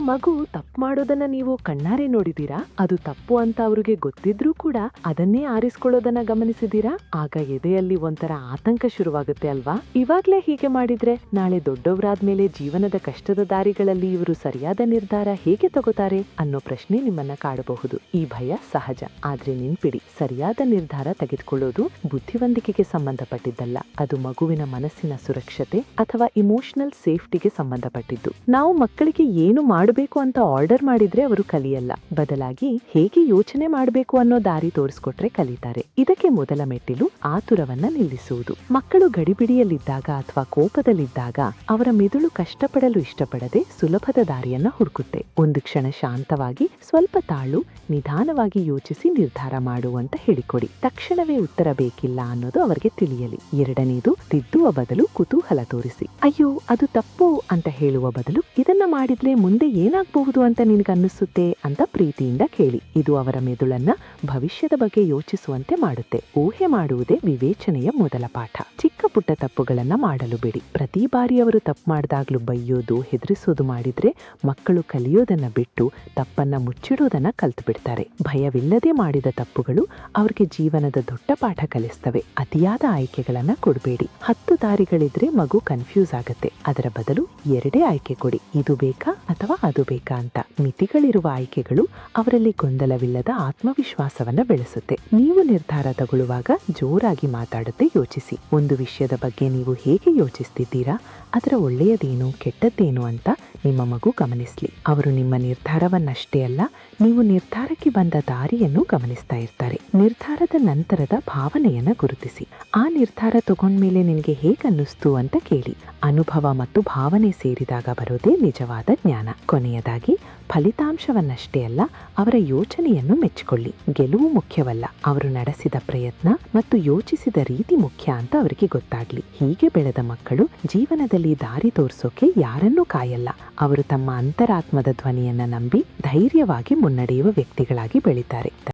ಮಗು ತಪ್ಪು ಮಾಡೋದನ್ನ ನೀವು ಕಣ್ಣಾರೆ ನೋಡಿದೀರಾ ಅದು ತಪ್ಪು ಅಂತ ಅವ್ರಿಗೆ ಗೊತ್ತಿದ್ರೂ ಕೂಡ ಅದನ್ನೇ ಆರಿಸ್ಕೊಳ್ಳೋದನ್ನ ಗಮನಿಸಿದೀರಾ ಆಗ ಎದೆಯಲ್ಲಿ ಒಂಥರ ಆತಂಕ ಶುರುವಾಗುತ್ತೆ ಅಲ್ವಾ? ಇವಾಗ್ಲೇ ಹೀಗೆ ಮಾಡಿದ್ರೆ ನಾಳೆ ದೊಡ್ಡವರಾದ್ಮೇಲೆ ಜೀವನದ ಕಷ್ಟದ ದಾರಿಗಳಲ್ಲಿ ಇವರು ಸರಿಯಾದ ನಿರ್ಧಾರ ಹೇಗೆ ತಗೋತಾರೆ ಅನ್ನೋ ಪ್ರಶ್ನೆ ನಿಮ್ಮನ್ನ ಕಾಡಬಹುದು. ಈ ಭಯ ಸಹಜ. ಆದ್ರೆ ನೆನ್ಪಿಡಿ, ಸರಿಯಾದ ನಿರ್ಧಾರ ತೆಗೆದುಕೊಳ್ಳೋದು ಬುದ್ಧಿವಂತಿಕೆಗೆ ಸಂಬಂಧಪಟ್ಟಿದ್ದಲ್ಲ. ಅದು ಮಗುವಿನ ಮನಸ್ಸಿನ ಸುರಕ್ಷತೆ ಅಥವಾ ಇಮೋಷನಲ್ ಸೇಫ್ಟಿಗೆ ಸಂಬಂಧಪಟ್ಟಿದ್ದು. ನಾವು ಮಕ್ಕಳಿಗೆ ಏನು ಮಾಡಬೇಕು ಅಂತ ಆರ್ಡರ್ ಮಾಡಿದ್ರೆ ಅವರು ಕಲಿಯಲ್ಲ. ಬದಲಾಗಿ ಹೇಗೆ ಯೋಚನೆ ಮಾಡಬೇಕು ಅನ್ನೋ ದಾರಿ ತೋರಿಸ್ಕೊಟ್ರೆ ಕಲಿತಾರೆ. ಇದಕ್ಕೆ ಮೊದಲ ಮೆಟ್ಟಿಲು ಆತುರವನ್ನ ನಿಲ್ಲಿಸುವುದು. ಮಕ್ಕಳು ಗಡಿಬಿಡಿಯಲ್ಲಿದ್ದಾಗ ಅಥವಾ ಕೋಪದಲ್ಲಿದ್ದಾಗ ಅವರ ಮೆದುಳು ಕಷ್ಟಪಡಲು ಇಷ್ಟಪಡದೆ ಸುಲಭದ ದಾರಿಯನ್ನ ಹುಡುಕುತ್ತೆ. ಒಂದು ಕ್ಷಣ ಶಾಂತವಾಗಿ ಸ್ವಲ್ಪ ತಾಳು ನಿಧಾನವಾಗಿ ಯೋಚಿಸಿ ನಿರ್ಧಾರ ಮಾಡು ಅಂತ ಹೇಳಿಕೊಡಿ. ತಕ್ಷಣವೇ ಉತ್ತರ ಬೇಕಿಲ್ಲ ಅನ್ನೋದು ಅವರಿಗೆ ತಿಳಿಯಲಿ. ಎರಡನೇದು, ತಿದ್ದುವ ಬದಲು ಕುತೂಹಲ ತೋರಿಸಿ. ಅಯ್ಯೋ, ಅದು ತಪ್ಪು ಅಂತ ಹೇಳುವ ಬದಲು ಇದನ್ನ ಮಾಡಿದ್ಲೆ ಮುಂದೆ ಏನಾಗಬಹುದು ಅಂತ ನಿನಗನ್ನಿಸುತ್ತೆ ಅಂತ ಪ್ರೀತಿಯಿಂದ ಕೇಳಿ. ಇದು ಅವರ ಮೆದುಳನ್ನ ಭವಿಷ್ಯದ ಬಗ್ಗೆ ಯೋಚಿಸುವಂತೆ ಮಾಡುತ್ತೆ. ಊಹೆ ಮಾಡುವುದೇ ವಿವೇಚನೆಯ ಮೊದಲ ಪಾಠ. ಪುಟ್ಟ ತಪ್ಪುಗಳನ್ನು ಮಾಡಲು ಬಿಡಿ. ಪ್ರತಿ ಬಾರಿ ಅವರು ತಪ್ಪು ಮಾಡಿದಾಗಲೂ ಬೈಯೋದು, ಹೆದರಿಸೋದು ಮಾಡಿದ್ರೆ ಮಕ್ಕಳು ಕಲಿಯೋದನ್ನ ಬಿಟ್ಟು ತಪ್ಪನ್ನ ಮುಚ್ಚಿಡೋದನ್ನ ಕಲ್ತು ಬಿಡ್ತಾರೆ ಭಯವಿಲ್ಲದೆ ಮಾಡಿದ ತಪ್ಪುಗಳು ಅವ್ರಿಗೆ ಜೀವನದ ದೊಡ್ಡ ಪಾಠ ಕಲಿಸ್ತವೆ. ಅತಿಯಾದ ಆಯ್ಕೆಗಳನ್ನು ಕೊಡಬೇಡಿ. ಹತ್ತು ದಾರಿಗಳಿದ್ರೆ ಮಗು ಕನ್ಫ್ಯೂಸ್ ಆಗುತ್ತೆ. ಅದರ ಬದಲು ಎರಡೇ ಆಯ್ಕೆ ಕೊಡಿ. ಇದು ಬೇಕಾ ಅಥವಾ ಅದು ಬೇಕಾ ಅಂತ. ಮಿತಿಗಳಿರುವ ಆಯ್ಕೆಗಳು ಅವರಲ್ಲಿ ಗೊಂದಲವಿಲ್ಲದ ಆತ್ಮವಿಶ್ವಾಸವನ್ನ ಬೆಳೆಸುತ್ತೆ. ನೀವು ನಿರ್ಧಾರ ತಗೊಳ್ಳುವಾಗ ಜೋರಾಗಿ ಮಾತಾಡದೆ ಯೋಚಿಸಿ. ಒಂದು ವಿಷಯದ ಬಗ್ಗೆ ನೀವು ಹೇಗೆ ಯೋಚಿಸ್ತಿದ್ದೀರಾ? ಅದರ ಒಳ್ಳೆಯದೇನು, ಕೆಟ್ಟದ್ದೇನು ಅಂತ ನಿಮ್ಮ ಮಗು ಗಮನಿಸಲಿ. ಅವರು ನಿಮ್ಮ ನಿರ್ಧಾರವನ್ನಷ್ಟೇ ಅಲ್ಲ, ನೀವು ನಿರ್ಧಾರಕ್ಕೆ ಬಂದ ದಾರಿಯನ್ನು ಗಮನಿಸ್ತಾ ಇರ್ತಾರೆ. ನಿರ್ಧಾರದ ನಂತರದ ಭಾವನೆಯನ್ನ ಗುರುತಿಸಿ. ಆ ನಿರ್ಧಾರ ತಗೊಂಡ್ಮೇಲೆ ನಿನಗೆ ಹೇಗನ್ನಿಸ್ತು ಅಂತ ಕೇಳಿ. ಅನುಭವ ಮತ್ತು ಭಾವನೆ ಸೇರಿದಾಗ ಬರೋದೇ ನಿಜವಾದ ಜ್ಞಾನ. ಕೊನೆಯದಾಗಿ ಫಲಿತಾಂಶವನ್ನಷ್ಟೇ ಅಲ್ಲ, ಅವರ ಯೋಚನೆಯನ್ನು ಮೆಚ್ಚಿಕೊಳ್ಳಿ. ಗೆಲುವು ಮುಖ್ಯವಲ್ಲ, ಅವರು ನಡೆಸಿದ ಪ್ರಯತ್ನ ಮತ್ತು ಯೋಚಿಸಿದ ರೀತಿ ಮುಖ್ಯ ಅಂತ ಅವರಿಗೆ ಗೊತ್ತಾಗ್ಲಿ. ಹೀಗೆ ಬೆಳೆದ ಮಕ್ಕಳು ಜೀವನದಲ್ಲಿ ದಾರಿ ತೋರಿಸೋಕೆ ಯಾರನ್ನೂ ಕಾಯಲ್ಲ. ಅವರು ತಮ್ಮ ಅಂತರಾತ್ಮದ ಧ್ವನಿಯನ್ನ ನಂಬಿ ಧೈರ್ಯವಾಗಿ ಮುನ್ನಡೆಯುವ ವ್ಯಕ್ತಿಗಳಾಗಿ ಬೆಳೀತಾರೆ.